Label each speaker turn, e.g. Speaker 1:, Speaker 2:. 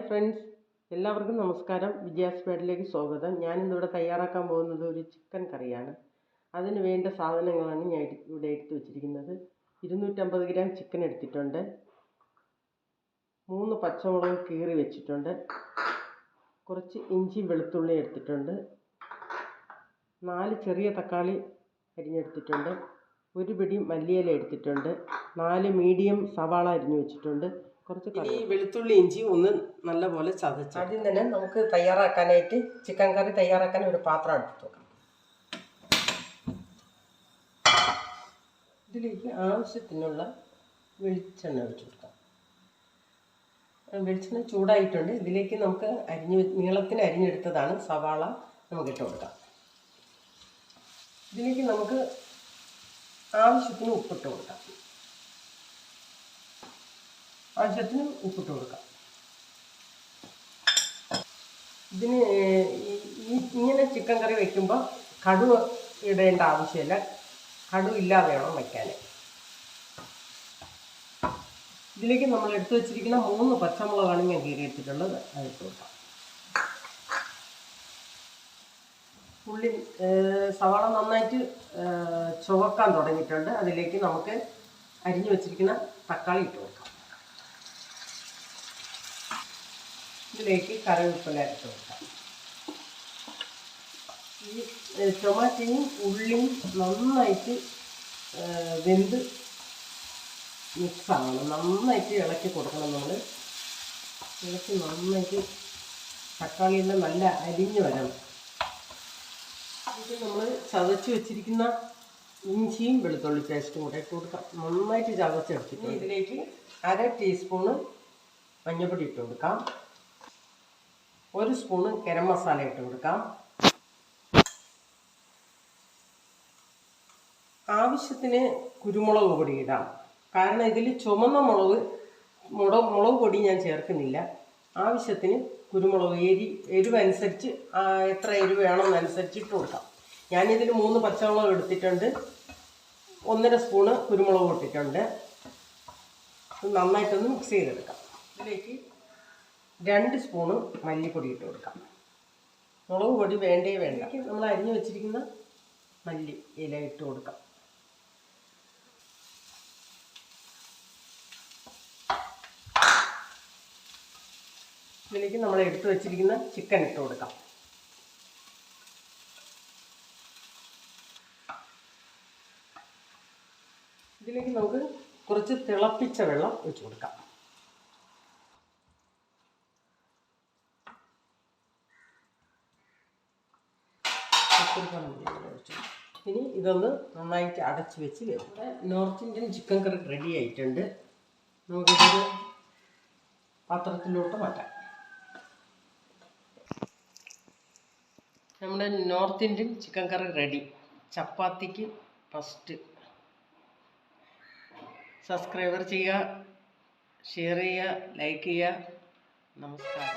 Speaker 1: Friends. എല്ലാവർക്കും നമസ്കാരം. വിജയാസ് പേഡിലേക്ക് സ്വാഗതം. ഞാനിന്നിവിടെ തയ്യാറാക്കാൻ പോകുന്നത് ഒരു ചിക്കൻ കറിയാണ്. അതിന് വേണ്ട സാധനങ്ങളാണ് ഞാൻ ഇവിടെ എടുത്തു വച്ചിരിക്കുന്നത്. ഇരുന്നൂറ്റമ്പത് ഗ്രാം ചിക്കൻ എടുത്തിട്ടുണ്ട്. മൂന്ന് പച്ചമുളക് കീറി വെച്ചിട്ടുണ്ട്. കുറച്ച് ഇഞ്ചി വെളുത്തുള്ളി എടുത്തിട്ടുണ്ട്. നാല് ചെറിയ തക്കാളി അരിഞ്ഞെടുത്തിട്ടുണ്ട്. ഒരു പിടി മല്ലിയില എടുത്തിട്ടുണ്ട്. നാല് മീഡിയം സവാള അരിഞ്ഞു വെച്ചിട്ടുണ്ട്. കുറച്ച് ഈ വെളുത്തുള്ളി ഇഞ്ചി ഒന്ന് നല്ലപോലെ ചതച്ച് ആദ്യം തന്നെ നമുക്ക് തയ്യാറാക്കാനായിട്ട് ചിക്കൻ കറി തയ്യാറാക്കാൻ ഒരു പാത്രം എടുത്ത് വെക്കാം. ഇതിലേക്ക് ആവശ്യത്തിനുള്ള വെളിച്ചെണ്ണ ഒഴിച്ചു കൊടുക്കാം. വെളിച്ചെണ്ണ ചൂടായിട്ടുണ്ട്. ഇതിലേക്ക് നമുക്ക് അരിഞ്ഞ് നീളത്തിന് അരിഞ്ഞെടുത്തതാണ് സവാള നമുക്ക് ഇട്ട് കൊടുക്കാം. ഇതിലേക്ക് നമുക്ക് ആവശ്യത്തിന് ഉപ്പിട്ട് കൊടുക്കാം. ആവശ്യത്തിന് ഉപ്പിട്ട് കൊടുക്കാം. ഇതിന് ഇങ്ങനെ ചിക്കൻ കറി വയ്ക്കുമ്പോൾ കടുവ ഇടേണ്ട ആവശ്യമില്ല. കടു ഇല്ലാതെ വേണം വയ്ക്കാൻ ഇതിലേക്ക് നമ്മൾ എടുത്തു വെച്ചിരിക്കുന്ന മൂന്ന് പച്ചമുളകാണ് ഞാൻ കീറി എടുത്തിട്ടുള്ളത്. അതിട്ട് കൊടുക്കാം. ഉള്ളി സവാള നന്നായിട്ട് ചുവക്കാൻ തുടങ്ങിയിട്ടുണ്ട്. അതിലേക്ക് നമുക്ക് അരിഞ്ഞു വെച്ചിരിക്കുന്ന തക്കാളി ഇട്ട് കൊടുക്കാം. ഇതിലേക്ക് കറിവേപ്പില ഇട്ട് കൊടുക്കാം. ഈ ടൊമാറ്റോയും ഉള്ളിയും നന്നായിട്ട് വെന്ത് മിക്സ് ആവണം. നന്നായിട്ട് ഇളക്കി കൊടുക്കണം നമ്മൾ ഇളക്കി നന്നായിട്ട് തക്കാളിയെല്ലാം നല്ല അരിഞ്ഞ് വരണം. ഇത് നമ്മൾ ചതച്ച് വെച്ചിരിക്കുന്ന ഇഞ്ചിയും വെളുത്തുള്ളി പേസ്റ്റും കൂടെ ഇട്ട് കൊടുക്കാം. നന്നായിട്ട് ചതച്ചെടുത്തിട്ട് ഇതിലേക്ക് അര ടീസ്പൂണ് മഞ്ഞൾപ്പൊടി ഇട്ട് കൊടുക്കാം. ഒരു സ്പൂണ് ഗരം മസാല ഇട്ട് കൊടുക്കാം. ആവശ്യത്തിന് കുരുമുളക് പൊടി ഇടാം. കാരണം ഇതിൽ ചുമന്ന മുളക് മുളക് മുളക് പൊടി ഞാൻ ചേർക്കുന്നില്ല. ആവശ്യത്തിന് കുരുമുളക് എരി എരിവനുസരിച്ച് എത്ര എരിവ് വേണമെന്നനുസരിച്ച് ഇട്ട് കൊടുക്കാം. ഞാനിതിൽ മൂന്ന് പച്ചമുളക് എടുത്തിട്ടുണ്ട്. ഒന്നര സ്പൂണ് കുരുമുളക് ഇട്ടിട്ടുണ്ട്. നന്നായിട്ടൊന്ന് മിക്സ് ചെയ്തെടുക്കാം. ഇതിലേക്ക് രണ്ട് സ്പൂണ് മല്ലിപ്പൊടി ഇട്ട് കൊടുക്കാം. മുളക് പൊടി വേണ്ടേ വേണ്ട. നമ്മൾ അരിഞ്ഞു വെച്ചിരിക്കുന്ന മല്ലി ഇല ഇട്ട് കൊടുക്കാം. ഇതിലേക്ക് നമ്മൾ എടുത്തു വെച്ചിരിക്കുന്ന ചിക്കൻ ഇട്ട് കൊടുക്കാം. ഇതിലേക്ക് നമുക്ക് കുറച്ച് തിളപ്പിച്ച വെള്ളം ഒഴിച്ചു കൊടുക്കാം. ഇനി ഇതൊന്ന് നന്നായിട്ട് അടച്ച് വെച്ച് വേവും North Indian chicken curry ready ആയിട്ടുണ്ട്. നമുക്കിതൊരു പാത്രത്തിലോട്ട് മാറ്റാം. നമ്മുടെ North Indian chicken curry ready ചപ്പാത്തിക്ക് ഫസ്റ്റ് സബ്സ്ക്രൈബർ ചെയ്യുക ഷെയർ ചെയ്യുക ലൈക്ക് ചെയ്യുക. നമസ്കാരം.